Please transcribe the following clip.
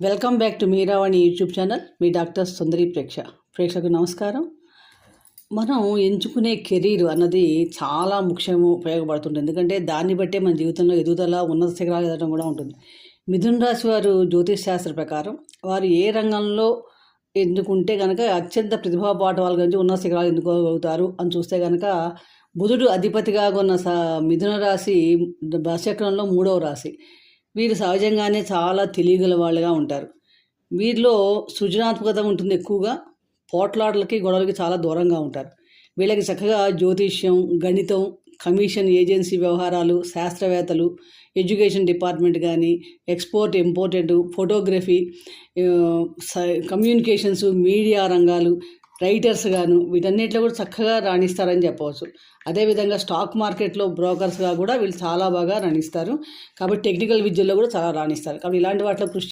Welcome back to Meeravani YouTube channel. Me doctor Sundari ప్రేక్ష. ప్రేక్షకు నమస్కారం. మనం ఎంచుకునే కెరీర్ అన్నది చాలా ముఖ్యము ఉపయోగపడుతుంది ఎందుకంటే దాన్ని బట్టే మన జీవితంలో ఎదుగుదల ఉన్నత శిఖరాలు ఎదగడం కూడా ఉంటుంది. మిథున రాశి వారు జ్యోతిష్ శాస్త్ర ప్రకారం వారు ఏ రంగంలో ఎందుకుంటే కనుక అత్యంత ప్రతిభా పాఠవాల గురించి ఉన్నత శిఖరాలు ఎందుకోగలుగుతారు అని చూస్తే కనుక బుధుడు అధిపతిగా ఉన్న స మిథున రాశి దశక్రంలో మూడవ రాశి. వీరు సహజంగానే చాలా తెలియగల వాళ్ళుగా ఉంటారు. వీరిలో సృజనాత్మకత ఉంటుంది ఎక్కువగా. పోట్లాటలకి గొడవలకి చాలా దూరంగా ఉంటారు. వీళ్ళకి చక్కగా జ్యోతిష్యం గణితం కమిషన్ ఏజెన్సీ వ్యవహారాలు శాస్త్రవేత్తలు ఎడ్యుకేషన్ డిపార్ట్మెంట్ కానీ ఎక్స్పోర్ట్ ఇంపోర్టెంట్ ఫోటోగ్రఫీ స- కమ్యూనికేషన్స్ మీడియా రంగాలు రైటర్స్ గాను వీటన్నిటిలో కూడా చక్కగా రాణిస్తారని చెప్పవచ్చు. అదేవిధంగా స్టాక్ మార్కెట్లో బ్రోకర్స్గా కూడా వీళ్ళు చాలా బాగా రాణిస్తారు. కాబట్టి టెక్నికల్ విద్యల్లో కూడా చాలా రాణిస్తారు. కాబట్టి ఇలాంటి వాటిలో కృషి